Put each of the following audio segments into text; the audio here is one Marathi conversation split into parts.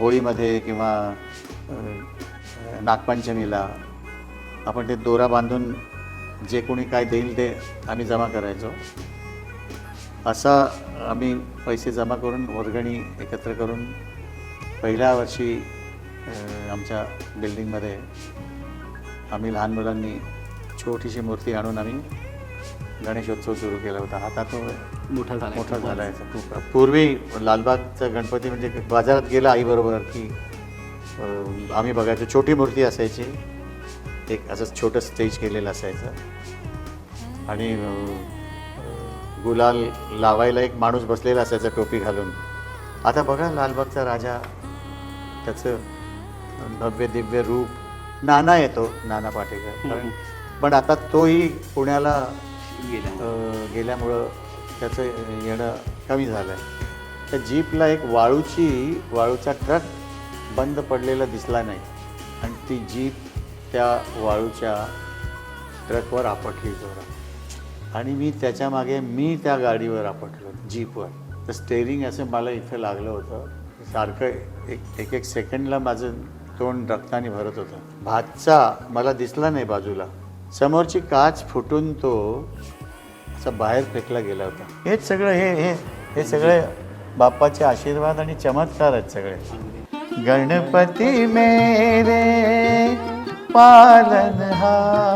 होळीमध्ये किंवा नागपंचमीला आपण ते दोरा बांधून जे कोणी काय देईल ते आम्ही जमा करायचो. असा आम्ही पैसे जमा करून वर्गणी एकत्र करून पहिल्या वर्षी आमच्या बिल्डिंगमध्ये आम्ही लहान मुलांनी छोटीशी मूर्ती आणून आम्ही गणेशोत्सव सुरू केला होता. आता तो मोठा झाला मोठा झाला आहे पूर्वी लालबागचा गणपती म्हणजे बाजारात गेला आईबरोबर की आम्ही बघायचो छोटी मूर्ती असायची. एक असं छोटं स्टेज केलेलं असायचं. आणि गुलाल लावायला एक माणूस बसलेला असायचा टोपी घालून. आता बघा लालबागचा राजा त्याचं भव्य दिव्य रूप. नाना येतो नाना पाटेकर. पण आता तोही पुण्याला गेल्यामुळं. त्याचं येणं कमी झालं आहे त्या जीपला एक वाळूची वाळूचा ट्रक बंद पडलेला दिसला नाही. आणि ती जीप त्या वाळूच्या ट्रकवर आपटली जोरात. आणि मी त्याच्यामागे मी त्या गाडीवर आपटलो जीपवर. तर स्टेरिंग असं मला इथं लागलं होतं. सारखं एक एक एक सेकंडला माझं तोंड रक्ताने भरत होतं. भातचा मला दिसला नाही बाजूला. समोरची काच फुटून तो असा बाहेर फेकला गेला होता. हेच सगळं हे हे हे सगळे बाप्पाचे आशीर्वाद आणि चमत्कार आहेत सगळे. गणपती मेरे पालनहार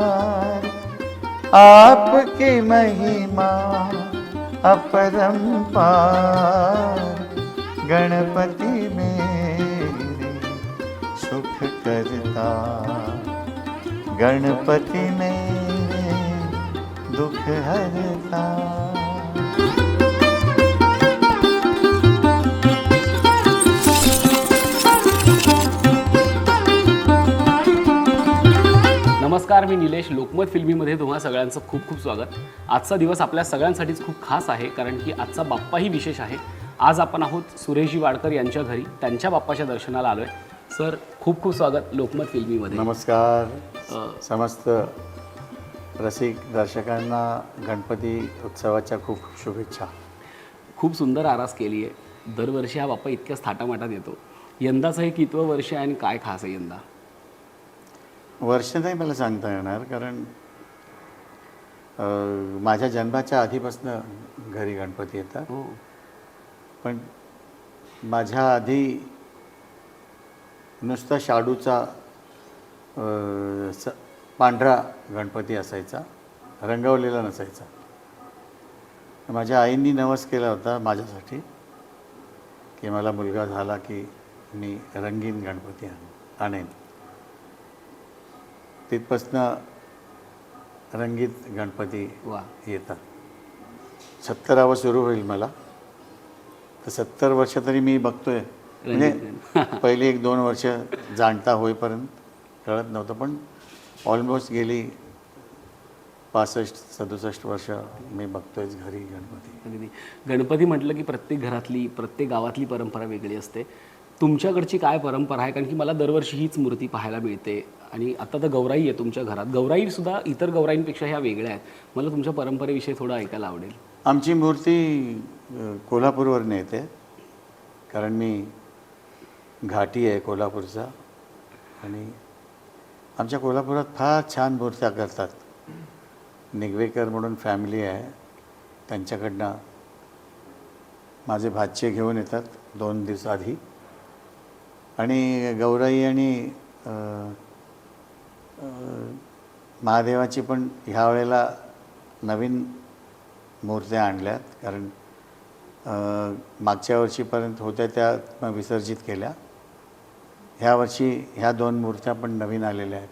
आपकी महिमा अपरंपार गणपती मेरे सुख करता गणपतीने मेरे दुख हरता. नमस्कार मी निलेश. लोकमत फिल्मीमध्ये तुम्हा सगळ्यांचं खूप खूप स्वागत. आजचा दिवस आपल्या सगळ्यांसाठीच खूप खास आहे कारण की आजचा बाप्पाही विशेष आहे. आज आपण आहोत सुरेशजी वाडकर यांच्या घरी. त्यांच्या बाप्पाच्या दर्शनाला आलो आहे सर खूप खूप स्वागत लोकमत फिल्मीमध्ये. नमस्कार. समस्त रसिक दर्शकांना गणपती उत्सवाच्या खूप शुभेच्छा. खूप सुंदर आरास केली आहे. दरवर्षी हा बाप्पा इतक्याच थाटामाटात येतो. यंदाचं हे कितवं वर्ष आहे आणि काय खास आहे यंदा? वर्ष नाही मला सांगता येणार कारण माझ्या जन्माच्या आधीपासून घरी गणपती येतात. हो. पण माझ्या आधी नुसता शाडूचा स पांढरा गणपती असायचा रंगवलेला नसायचा. माझ्या आईंनी नवस केला होता माझ्यासाठी की मला मुलगा झाला की मी रंगीन गणपती आण आणेन. तिथपासनं रंगीत गणपती वा. येतात. सत्तरावं सुरू होईल मला. तर सत्तर वर्ष तरी मी बघतोय. म्हणजे पहिली एक दोन वर्ष जाणता होईपर्यंत कळत नव्हतं पण ऑलमोस्ट गेली पासष्ट सदुसष्ट वर्ष मी बघतोयच घरी गणपती. अगदी. गणपती म्हटलं की प्रत्येक घरातली प्रत्येक गावातली परंपरा वेगळी असते. तुमच्याकडची काय परंपरा आहे? कारण की मला दरवर्षी हीच मूर्ती पाहायला मिळते आणि आता तर गौराई आहे तुमच्या घरात. गौराई सुद्धा इतर गौराईंपेक्षा ह्या वेगळ्या आहेत. मला तुमच्या परंपरेविषयी थोडं ऐकायला आवडेल. आमची मूर्ती कोल्हापूरवरून येते. कारण मी घाटी आहे कोल्हापूरचा. आणि आमच्या कोल्हापुरात फार छान मूर्त्या करतात. निगवेकर म्हणून फॅमिली आहे. त्यांच्याकडनं माझे भाचे घेऊन येतात दोन दिवस आधी. आणि गौराई आणि महादेवाची पण ह्या वेळेला नवीन मूर्त्या आणल्यात. कारण मागच्या वर्षीपर्यंत होत्या त्या विसर्जित केल्या. ह्या वर्षी ह्या दोन मूर्त्या पण नवीन आलेल्या आहेत.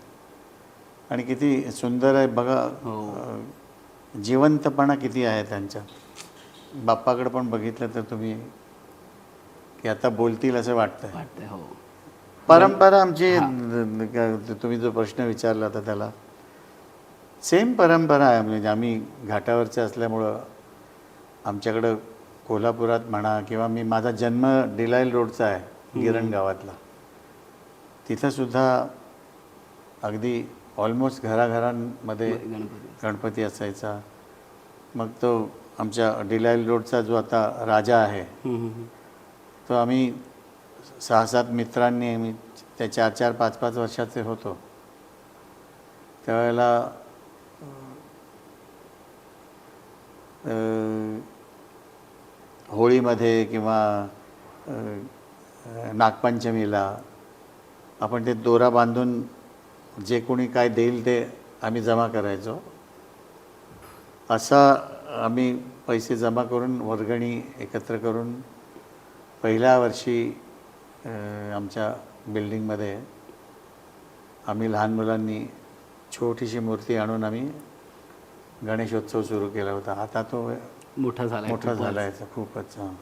आणि किती सुंदर आहे बघा हो. जिवंतपणा किती आहे त्यांच्यात बाप्पाकडे पण बघितलं तर तुम्ही की आता बोलतील असं वाटतंय. वाटतंय हो. परंपरा आमची तुम्ही जो प्रश्न विचारला होता त्याला सेम परंपरा आहे म्हणजे आम्ही घाटावरचे असल्यामुळं आमच्याकडं कोल्हापुरात म्हणा किंवा मी माझा जन्म डिलाईल रोडचा आहे गिरण गावातला. तिथंसुद्धा अगदी ऑलमोस्ट घराघरांमध्ये गणपती. गणपती असायचा. मग तो आमच्या डिलाईल रोडचा जो आता राजा आहे. तो आम्ही सहा सात मित्रांनी मी त्या चार चार पाच पाच वर्षाचे होतो. त्यावेळेला होळीमध्ये किंवा नागपंचमीला आपण ते दोरा बांधून जे कोणी काय देईल ते आम्ही जमा करायचो. असा आम्ही पैसे जमा करून वर्गणी एकत्र करून पहिल्या वर्षी आमच्या बिल्डिंगमध्ये आम्ही लहान मुलांनी छोटीशी मूर्ती आणून आम्ही गणेशोत्सव सुरू केला होता. आता तो मोठा झाला मोठा झाला आहे खूपच हां.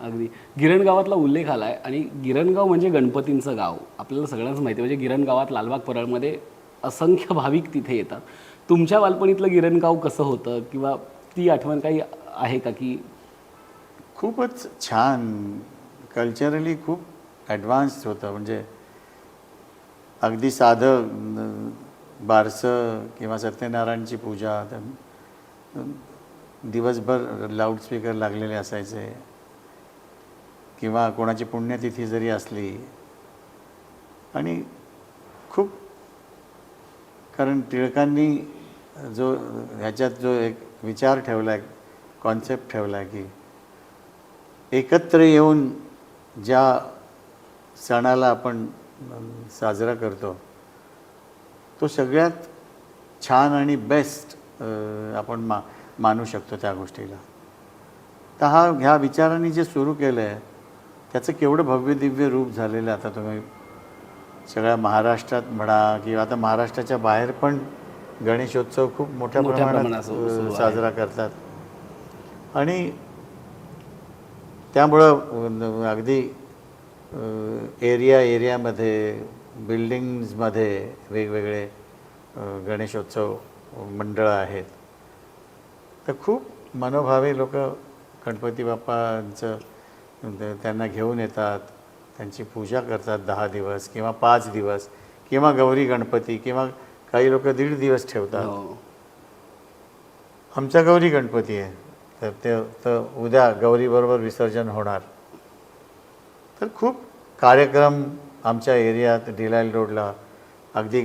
अगदी. गिरणगावातला उल्लेख आला आहे आणि गिरणगाव म्हणजे गणपतींचं गाव. आपल्याला सगळ्यांच माहिती आहे म्हणजे गिरणगावात लालबाग परळमध्ये असंख्य भाविक तिथे येतात. तुमच्या बालपणीतलं गिरणगाव कसं होतं? किंवा ती आठवण काही आहे का की? खूपच छान. कल्चरली खूप ॲडव्हान्स्ड होतं. म्हणजे अगदी साधं बारसं किंवा सत्यनारायणची पूजा दिवसभर लाऊडस्पीकर लागलेले असायचे. किंवा कोणाची पुण्यतिथी जरी असली आणि खूप कारण टिळकांनी जो ह्याच्यात जो एक विचार ठेवला आहे कॉन्सेप्ट ठेवला आहे की एकत्र येऊन ज्या सणाला आपण साजरा करतो तो सगळ्यात छान आणि बेस्ट आपण मा मानू शकतो त्या गोष्टीला. तर हा ह्या विचारांनी जे सुरू केलं आहे त्याचं केवढं भव्य दिव्य रूप झालेलं आता तुम्ही सगळ्या महाराष्ट्रात म्हणा किंवा आता महाराष्ट्राच्या बाहेर पण गणेशोत्सव खूप मोठ्या प्रमाणात. साजरा करतात आणि त्यामुळं अगदी एरिया एरियामध्ये बिल्डिंग्समध्ये वेगवेगळे गणेशोत्सव मंडळं आहेत तर खूप मनोभावे लोक गणपती बाप्पांचं त्यांना घेऊन येतात त्यांची पूजा करतात दहा दिवस किंवा पाच दिवस किंवा गौरी गणपती किंवा काही लोक दीड दिवस ठेवतात. हो. आमच्या गौरी गणपती आहे. तर ते तर उद्या गौरीबरोबर विसर्जन होणार. तर खूप कार्यक्रम आमच्या एरियात डिलायल रोडला. अगदी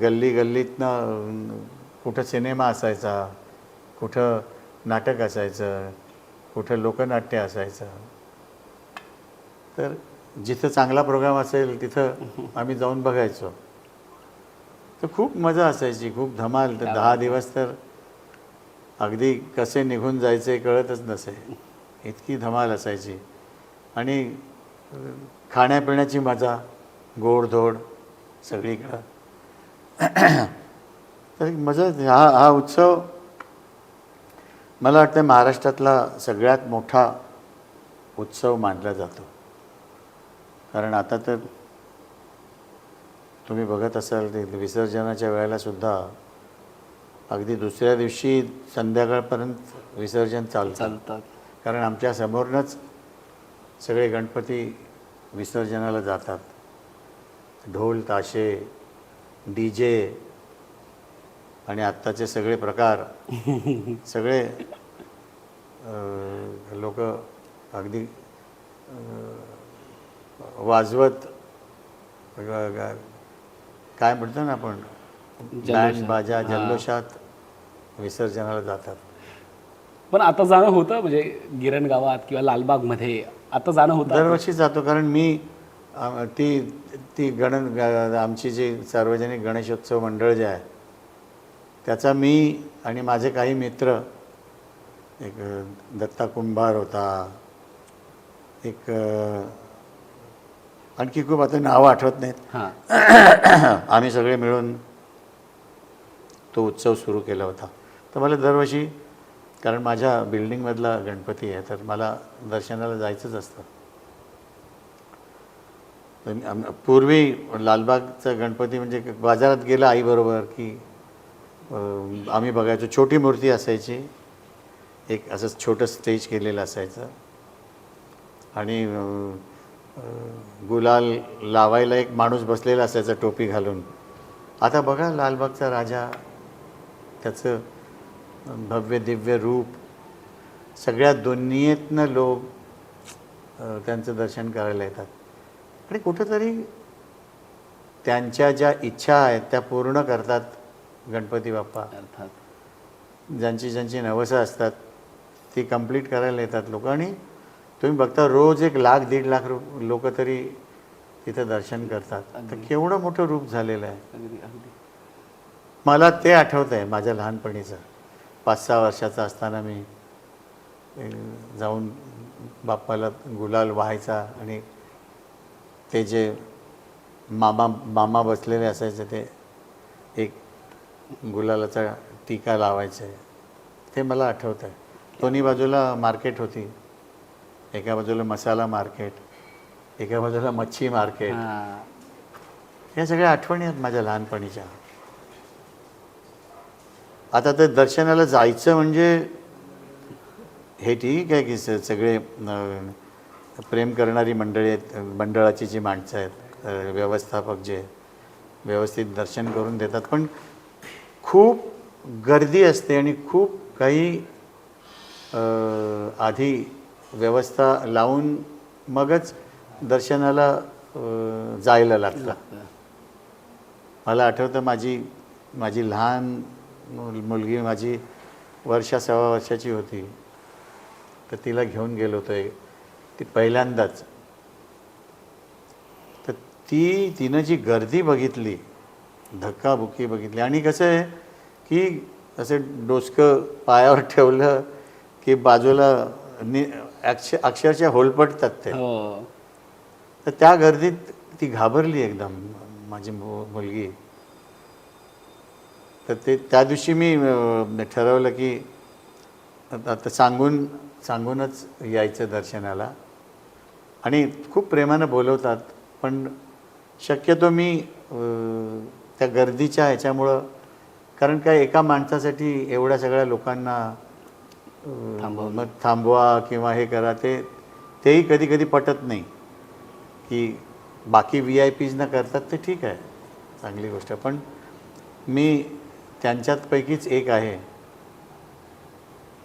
गल्ली गल्लीतनं कुठं सिनेमा असायचा कुठं नाटक असायचं कुठं लोकनाट्य असायचं. तर जिथं चांगला प्रोग्राम असेल तिथं आम्ही जाऊन बघायचो. तर खूप मजा असायची खूप धमाल. तर दहा दिवस तर अगदी कसे निघून जायचे कळतच नसे. इतकी धमाल असायची. आणि खाण्यापिण्याची मजा गोडधोड सगळीकडं. तर मजा हा हा उत्सव मला वाटतं महाराष्ट्रातला सगळ्यात मोठा उत्सव मानला जातो. कारण आता तर तुम्ही बघत असाल ते विसर्जनाच्या वेळेला सुद्धा अगदी दुसऱ्या दिवशी संध्याकाळपर्यंत विसर्जन चालतं. चालतात कारण आमच्या समोरनंच सगळे गणपती विसर्जनाला जातात. ढोल ताशे डी जे आणि आत्ताचे सगळे प्रकार. सगळे लोक अगदी वाजवत काय म्हणतो ना आपण बँड. बाजा. जल्लोषात विसर्जनाला जातात पण आता जाणं होतं म्हणजे गिरण गावात किंवा लालबागमध्ये आता जाणं होतं दरवर्षी जातो कारण मी ती ती गण ग- आमची जी सार्वजनिक गणेशोत्सव मंडळ जे आहे त्याचा मी आणि माझे काही मित्र एक दत्ता कुंभार होता एक आणखी खूप आता नावं आठवत नाहीत. हां. आम्ही सगळे मिळून तो उत्सव सुरू केला होता. तर मला दरवर्षी कारण माझ्या बिल्डिंगमधला गणपती आहे तर मला दर्शनाला जायचंच असतं. तर पूर्वी लालबागचा गणपती म्हणजे बाजारात गेला आईबरोबर की आम्ही बघायचो छोटी मूर्ती असायची. एक असं छोटं स्टेज केलेलं असायचं. आणि गुलाल लावायला एक माणूस बसलेला असायचा टोपी घालून. आता बघा लालबागचा राजा त्याचं भव्य दिव्य रूप सगळ्या दुनियेतनं लोक त्यांचं दर्शन करायला येतात. आणि कुठंतरी त्यांच्या ज्या इच्छा आहेत त्या पूर्ण करतात गणपती बाप्पा. अर्थात. ज्यांची ज्यांची नवसं असतात ती कंप्लीट करायला येतात लोक. आणि तुम्ही बघता रोज एक लाख दीड लाख लोक तरी तिथं दर्शन करतात. तर केवढं मोठं रूप झालेलं आहे. मला ते आठवतं आहे माझ्या लहानपणीचं. पाच सहा वर्षाचा असताना मी जाऊन बाप्पाला गुलाल व्हायचा आणि ते जे मामा मामा बसलेले असायचे ते एक गुलालाचा टीका लावायचे. ते मला आठवतं आहे दोन्ही बाजूला मार्केट होती. एका बाजूला मसाला मार्केट एका बाजूला मच्छी मार्केट. या सगळ्या आठवणी आहेत माझ्या लहानपणीच्या. आता ते दर्शनाला जायचं म्हणजे हे ठीक आहे की सगळे प्रेम करणारी मंडळी आहेत मंडळाची जी माणसं आहेत व्यवस्थापक जे व्यवस्थित दर्शन करून देतात. पण खूप गर्दी असते आणि खूप काही आधी व्यवस्था लावून मगच दर्शनाला जायला लागतं. मला आठवतं माझी माझी लहान मुल- मुलगी माझी वर्षा सव्वा वर्षाची होती. तर तिला घेऊन गेलो होतो ती पहिल्यांदाच. तर ती तिनं जी गर्दी बघितली धक्काबुक्की बघितली आणि कसं आहे की असं डोसकं पायावर ठेवलं की बाजूला नि अक्ष अक्षरशः होलपटतात ते. हो. तर त्या गर्दीत ती घाबरली एकदम माझी मुलगी. तर ते त्या दिवशी मी ठरवलं की आता सांगून सांगूनच यायचं दर्शनाला. आणि खूप प्रेमानं बोलवतात पण शक्यतो मी त्या गर्दीच्या ह्याच्यामुळं कारण काय एका माणसासाठी एवढ्या सगळ्या लोकांना अं, थांबवणं. मग थांबवा किंवा हे करा ते तेही कधी कधी पटत नाही की बाकी व्ही आय पीजना करतात ते ठीक आहे चांगली गोष्ट. पण मी त्यांच्यातपैकीच एक आहे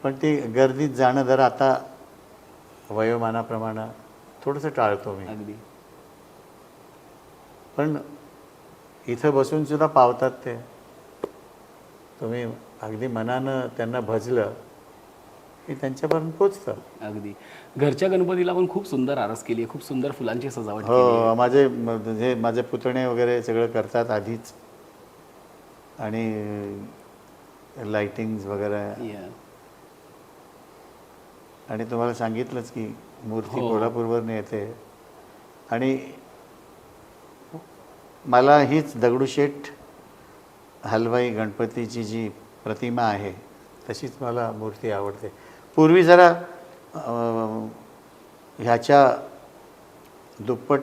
पण ती गर्दीत जाणं जरा आता वयोमानाप्रमाणे थोडंसं टाळतो मी अगदी पण इथं बसून सुद्धा पावतात ते तुम्ही अगदी मनानं त्यांना भजलं की त्यांच्यापर्यंत पोचतं अगदी. घरच्या गणपतीला पण खूप सुंदर आरस केली आहे खूप सुंदर फुलांची सजावट केली आहे. हो माझे म- हे माझे पुतणे वगैरे सगळं करतात आधीच. आणि लाइटिंग्स वगैरे. Yeah. आणि तुम्हाला सांगितलंच की मूर्ती हो. कोल्हापूरवरनं येते. आणि मला हीच दगडूशेठ हलवाई गणपतीची जी प्रतिमा आहे तशीच मला मूर्ती आवडते. पूर्वी जरा ह्याच्या दुप्पट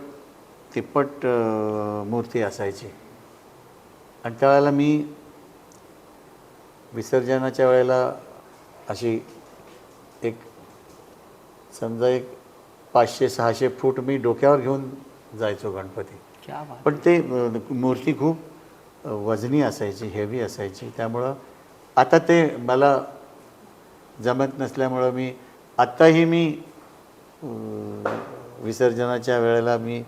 तिप्पट मूर्ती असायची. आणि त्यावेळेला मी विसर्जनाच्या वेळेला अशी एक समजा एक पाचशे सहाशे फूट मी डोक्यावर घेऊन जायचो गणपती. क्या बात पण ते मूर्ती खूप वजनी असायची हेवी असायची. त्यामुळं आता ते मला जमत नसल्यामुळं मी आत्ताही मी विसर्जनाच्या वेळेला मी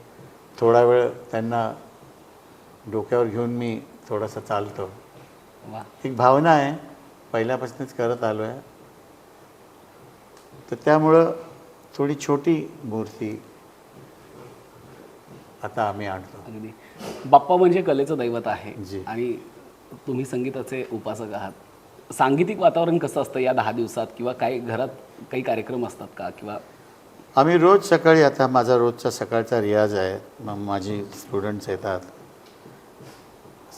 थोडा वेळ त्यांना डोक्यावर घेऊन मी थोडासा चालतो. एक भावना आहे पहिल्यापासूनच करत आलो आहे. तर त्यामुळं थोडी छोटी मूर्ती आता आम्ही आणतो. अगदी. बाप्पा म्हणजे कलेचं दैवत आहे. जी. आणि तुम्ही संगीताचे उपासक आहात. सांगीतिक वातावरण कसं असतं या दहा दिवसात? किंवा काही घरात काही कार्यक्रम असतात का? किंवा आम्ही रोज सकाळी आता माझा रोजचा सकाळचा रियाज आहे. मग माझी स्टुडंट्स येतात.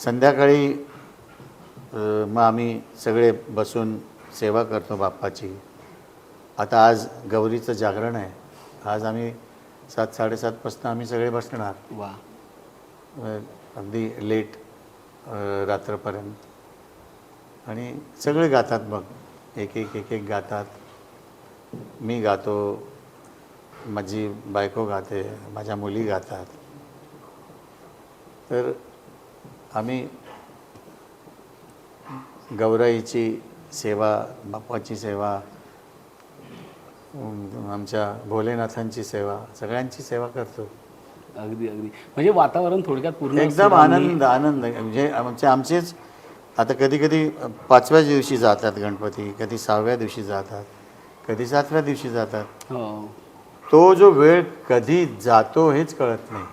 संध्याकाळी मग आम्ही सगळे बसून सेवा करतो बाप्पाची. आता आज गौरीचं जागरण आहे. आज आम्ही सात साडेसातपासून आम्ही सगळे बसणार. वा. अगदी लेट रात्रपर्यंत. आणि सगळे गातात मग एक एक एक एक गातात. मी गातो माझी बायको गाते माझ्या मुली गातात. तर आम्ही गौराईची सेवा बाप्पाची सेवा आमच्या भोलेनाथांची सेवा सगळ्यांची सेवा करतो. अगदी अगदी. म्हणजे वातावरण थोडक्यात पूर्ण एकदम आनंद आनंद. म्हणजे आमचे आमचेच आता कधी कधी पाचव्या दिवशी जातात गणपती कधी सहाव्या दिवशी जातात कधी सातव्या दिवशी जातात. हो. तो जो वेळ कधी जातो हेच कळत नाही.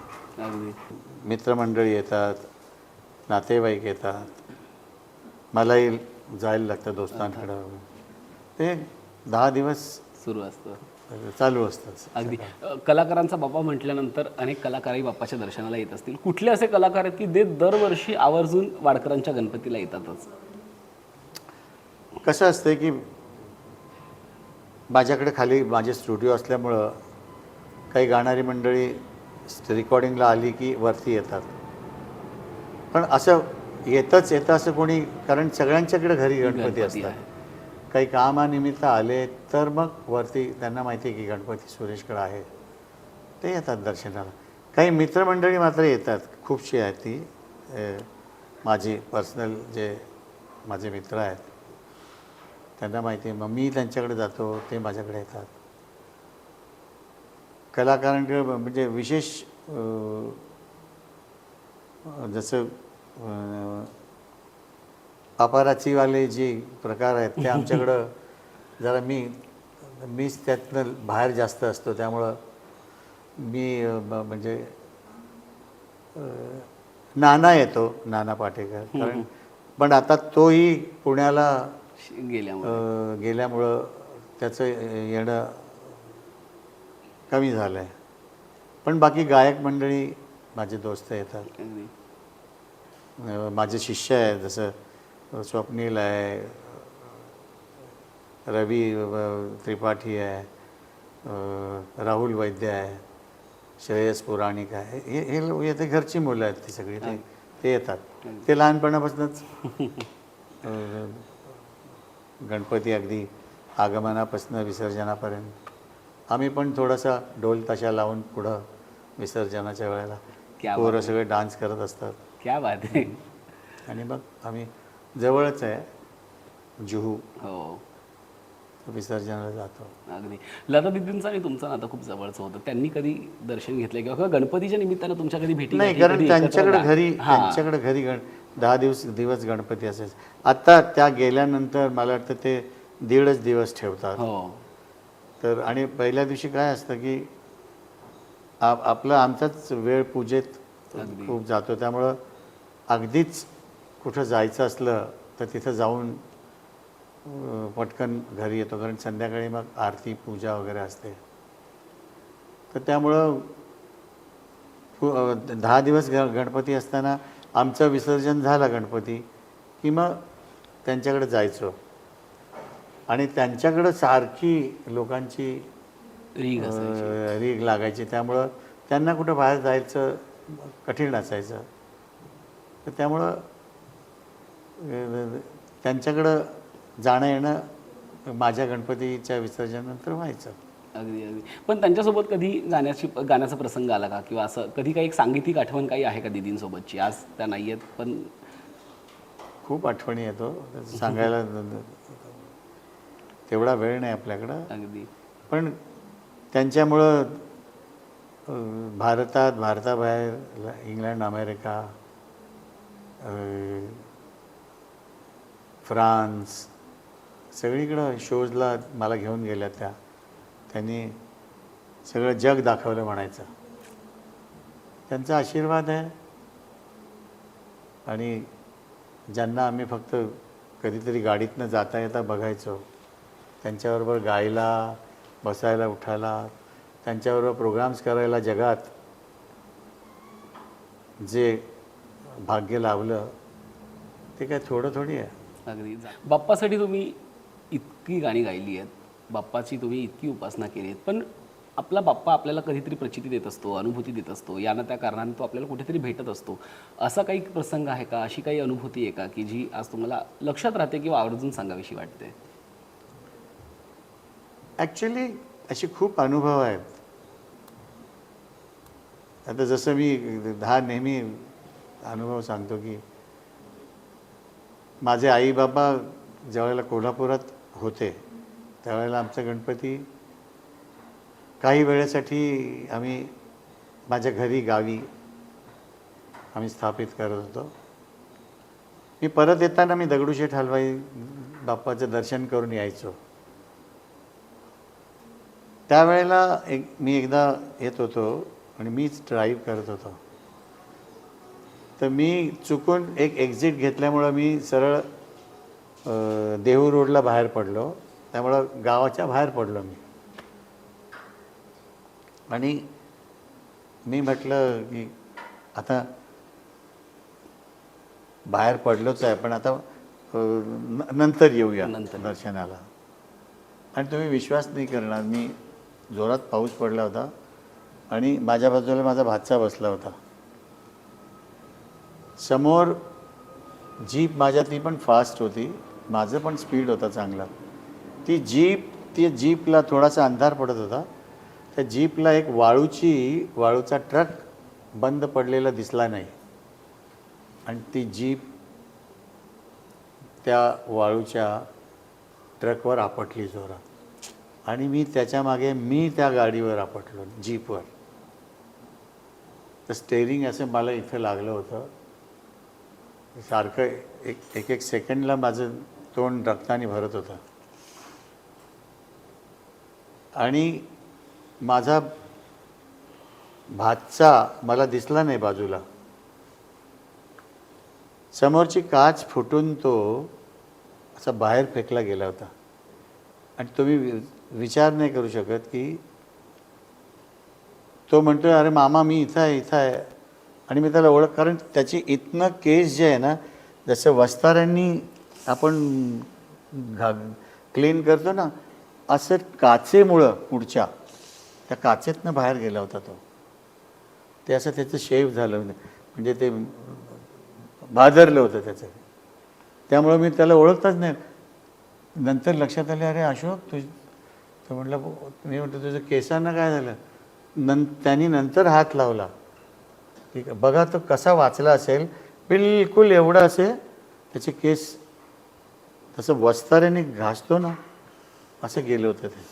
अगदी. मित्रमंडळी येतात नातेवाईक येतात. मलाही जायला लागतं दोस्तांकडं. ते दहा दिवस सुरू असतं. चालू असतं अगदी. कलाकारांचा बाप्पा म्हटल्यानंतर अनेक कलाकारही बाप्पाच्या दर्शनाला येत असतील. कुठले असे कलाकार आहेत की ते दरवर्षी आवर्जून वाडकरांच्या गणपतीला येतातच? कसं असतं की माझ्याकडे खाली माझे स्टुडिओ असल्यामुळं काही गाणारी मंडळी रेकॉर्डिंगला आली की वरती येतात. पण असं येतच येतं असं कोणी कारण सगळ्यांच्याकडे घरी गणपती असतात. काही कामानिमित्त आले तर मग वरती त्यांना माहिती आहे की गणपती सुरेशकडे आहे. ते येतात दर्शनाला. काही मित्रमंडळी मात्र येतात. खूपशी आहेत ती. माझी पर्सनल जे माझे मित्र आहेत. त्यांना माहिती आहे. मग मी त्यांच्याकडे जातो. ते माझ्याकडे येतात. कलाकारांकडे म्हणजे विशेष जसं अ, पापाराचीवाले जे प्रकार आहेत ते आमच्याकडं जरा मी मीच त्यातनं बाहेर जास्त असतो त्यामुळं मी म्हणजे नाना येतो नाना पाटेकर. कारण पण आता तोही पुण्याला गेल्यामुळे. गेल्यामुळं त्याचं येणं कमी झालं आहे पण बाकी गायक मंडळी माझे दोस्त येतात. माझे शिष्य आहे जसं स्वप्नील आहे रवी त्रिपाठी आहे राहुल वैद्य आहे श्रेयस पुराणिक आहे हे हे लो- हे ते घरची मुलं आहेत ती सगळी ते ते येतात. ते लहानपणापासूनच. गणपती अगदी आगमनापासून विसर्जनापर्यंत. आम्ही पण थोडासा ढोल ताशा लावून पुढं विसर्जनाच्या वेळेला पोरं सगळे डान्स करत असतात. क्या बात आहे. आणि मग आम्ही जवळच आहे जुहू. हो. विसर्जनाला जातो. अगदी. लता दिदींचं आणि तुमचं नातं खूप जवळचं होतं. त्यांनी कधी दर्शन घेतलं किंवा गणपतीच्या निमित्तानं तुमच्याकडे भेटी नाही कारण कधी त्यांच्याकडे घरी. त्यांच्याकडे घरी गण दहा दिवस दिवस गणपती असायचे. आता त्या गेल्यानंतर मला वाटतं ते दीडच दिवस ठेवतात. हो. तर आणि पहिल्या दिवशी काय असतं की आप आपलं आमचाच वेळ पूजेत खूप जातो. त्यामुळं अगदीच कुठं जायचं असलं तर तिथं जाऊन पटकन घरी येतो कारण संध्याकाळी मग आरती पूजा वगैरे असते. तर त्यामुळं दहा दिवस ग गणपती असताना आमचं विसर्जन झालं गणपती की मग त्यांच्याकडे जायचो. आणि त्यांच्याकडं सारखी लोकांची रीग रीग लागायची. त्यामुळं त्यांना कुठं बाहेर जायचं कठीण असायचं. तर त्यामुळं त्यांच्याकडं जाणं येणं माझ्या गणपतीच्या विसर्जनानंतर व्हायचं. अगदी अगदी. पण त्यांच्यासोबत कधी गाण्याची गाण्याचा प्रसंग आला का? किंवा असं कधी काही एक सांगीतिक आठवण काही आहे का दिदींसोबतची? आज त्या नाही आहेत पण खूप आठवणी येतो. सांगायला तेवढा वेळ नाही आपल्याकडं. अगदी. पण त्यांच्यामुळं भारतात भारताबाहेर इंग्लंड अमेरिका फ्रान्स सगळीकडं शोजला मला घेऊन गेल्या त्या. त्यांनी सगळं जग दाखवलं म्हणायचं. त्यांचा आशीर्वाद आहे. आणि ज्यांना आम्ही फक्त कधीतरी गाडीतनं जाता येता बघायचो त्यांच्याबरोबर गायला बसायला उठायला त्यांच्याबरोबर प्रोग्राम्स करायला जगात जे भाग्य लाभलं ते काय थोडं थोडी आहे. अगदी. बाप्पासाठी तुम्ही इतकी गाणी गायली आहेत. बाप्पाची तुम्ही इतकी उपासना केली आहेत. पण आपला बाप्पा आपल्याला कधीतरी प्रचिती देत असतो अनुभूती देत असतो. यांना त्या कारणाने तो आपल्याला कुठेतरी भेटत असतो. असा काही प्रसंग आहे का? अशी काही अनुभूती आहे का की जी आज तुम्हाला लक्षात राहते किंवा आवर्जून सांगावीशी वाटते? ॲक्च्युली असे खूप अनुभव आहेत. आता जसं मी दहा नेहमी अनुभव सांगतो की माझे आई बाबा ज्यावेळेला कोल्हापुरात होते. त्यावेळेला आमचा गणपती काही वेळेसाठी आम्ही माझ्या घरी गावी आम्ही स्थापित करत होतो. मी परत येताना मी दगडूशेठ हलवाई बाप्पाचं दर्शन करून यायचो. त्यावेळेला एक मी एकदा येत होतो आणि मीच ड्राईव्ह करत होतो. तर मी चुकून एक एक्झिट घेतल्यामुळं मी सरळ देहू रोडला बाहेर पडलो. त्यामुळं गावाच्या बाहेर पडलो मी. आणि मी म्हटलं की आता बाहेर पडलोच आहे पण आता नंतर येऊया नंतर. दर्शनाला. आणि तुम्ही विश्वास नाही करणार मी जोरात पाऊस पडला होता आणि माझ्या बाजूला माझा भाचा बसला होता. समोर जीप माझ्या ती पण फास्ट होती. माझं पण स्पीड होता चांगला. ती जीप ती जीपला थोडासा अंधार पडत होता. त्या जीपला एक वाळूची वाळूचा ट्रक बंद पडलेला दिसला नाही. आणि ती जीप त्या वाळूच्या ट्रकवर आपटली जोरात. आणि मी त्याच्यामागे मी त्या गाडीवर आपटलो जीपवर तर स्टेअरिंग असं मला इथं लागलं होतं. सारखं एक एक एक सेकंडला माझं तोंड रक्ताने भरत होतं. आणि माझा भातचा मला दिसला नाही बाजूला. समोरची काच फुटून तो असा बाहेर फेकला गेला होता. आणि तुम्ही वि- विचार नाही करू शकत की तो म्हणतोय अरे मामा मी इथं आहे इथं आहे. आणि मी त्याला ओळख कारण त्याची इथनं केस जे आहे ना जसं वस्तारांनी आपण घा क्लीन करतो ना असं काचेमुळं पुढच्या त्या काचेतनं बाहेर गेला होता तो. ते असं त्याचं शेव झालं म्हणजे ते बाजरलं होतं त्याचं. त्यामुळं मी त्याला ओळखताच नाही. नंतर लक्षात आले अरे अशोक तुझ तर म्हटलं मी म्हटलं तुझं केसांना काय झालं? नं त्यांनी नंतर हात लावला. ठीक आहे बघा तो कसा वाचला असेल. बिलकुल एवढं असे त्याचे केस तसं वस्ताऱ्याने घासतो ना असं गेलं होतं ते.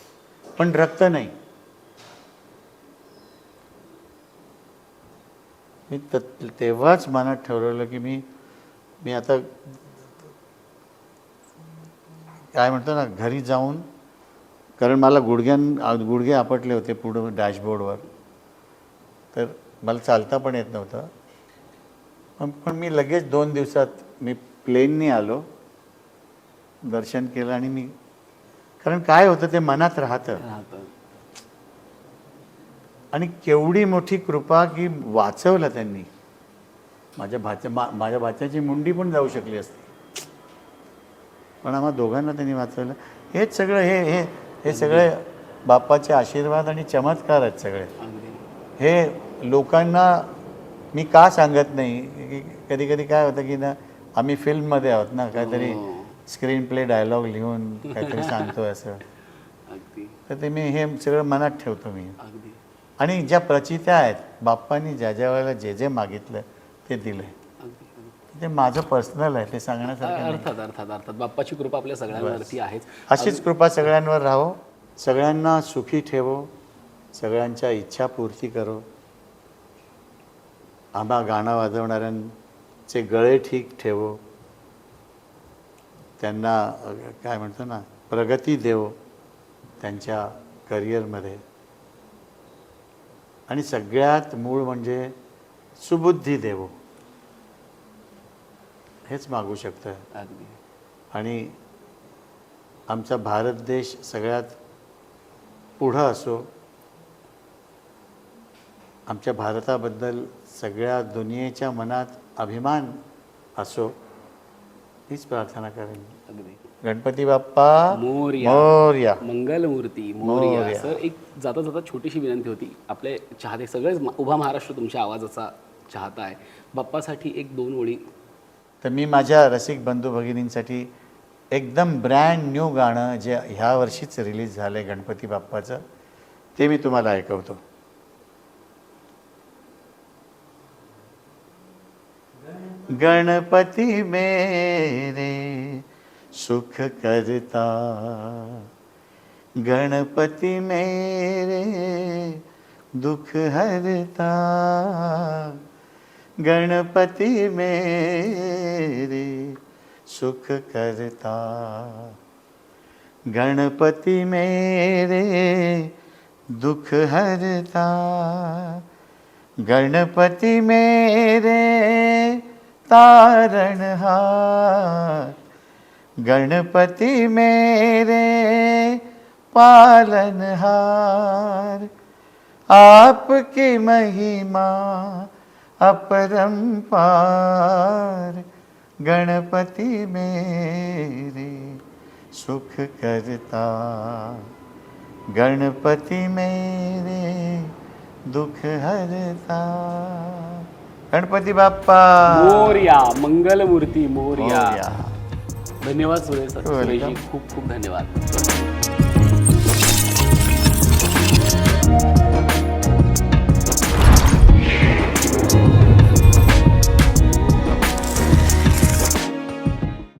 पण रक्त नाही. मी त तेव्हाच मनात ठरवलं की मी मी आता काय म्हणतो ना घरी जाऊन कारण मला गुडघ्यां गुडघे आपटले होते पुढं डॅशबोर्डवर. तर मला चालता पण येत नव्हतं. पण पण मी लगेच दोन दिवसात मी प्लेननी आलो. दर्शन केलं आणि मी कारण काय होतं ते मनात राहतं. आणि केवढी मोठी कृपा की वाचवलं त्यांनी. माझ्या भाच्या मा माझ्या भाच्याची मुंडी पण जाऊ शकली असती. पण आम्हा दोघांना त्यांनी वाचवलं. हेच सगळं हे हे हे सगळे बाप्पाचे आशीर्वाद आणि चमत्कार आहेत सगळे. हे लोकांना मी का सांगत नाही? की कधी कधी काय होतं की ना आम्ही फिल्ममध्ये आहोत ना काहीतरी हो. स्क्रीन प्ले डायलॉग लिहून काहीतरी सांगतोय असं. अगदी. तर ते मी हे सगळं मनात ठेवतो मी. अगदी. आणि ज्या प्रचित्या आहेत बाप्पांनी ज्या ज्या वेळेला जे जे मागितलं ते दिलंय. अगदी. ते माझं पर्सनल आहे ते सांगण्यासारखं नाही. अर्थात अर्थात अर्थात. बाप्पाची कृपा आपल्या सगळ्यांवरती आहेच. अशीच कृपा सगळ्यांवर राहो. सगळ्यांना सुखी ठेवो. सगळ्यांच्या इच्छा पूर्ती करो. आम्हा गाणं वाजवणाऱ्यांचे गळे ठीक ठेवो. त्यांना काय म्हणतो ना प्रगती देव त्यांच्या करिअरमध्ये. आणि सगळ्यात मूळ म्हणजे सुबुद्धी देवो. हेच मागू शकतं आणि आमचा भारत देश सगळ्यात पुढं असो आमच्या भारताबद्दल सगळ्या दुनियेच्या मनात अभिमान असो हीच प्रार्थना करेन अगदी. गणपती बाप्पा मोरया. मोरया. मंगलमूर्ती मोरया. सर एक जाता जाता छोटीशी विनंती होती. आपले चाहते सगळेच उभा महाराष्ट्र तुमच्या आवाजाचा चाहता आहे. बाप्पासाठी एक दोन ओळी. तर मी माझ्या रसिक बंधू भगिनींसाठी एकदम ब्रँड न्यू गाणं जे ह्या वर्षीच रिलीज झालं आहे गणपती बाप्पाचं ते मी तुम्हाला ऐकवतो. गणपती मेरे सुख करता। गणपती मेरे दुख हरता। गणपति मेरे सुख करता। गणपति मेरे दुख हरता। गणपति मेरे तारणहार गणपती मेरे पालनहार आपकी महिमा अपरंपार गणपति मेरे सुख करता। गणपति मेरे दुख हरता। गणपती बाप्पा. मोर्या मंगलमूर्ती मोर्या. धन्यवाद सुरेश खूप खूप धन्यवाद.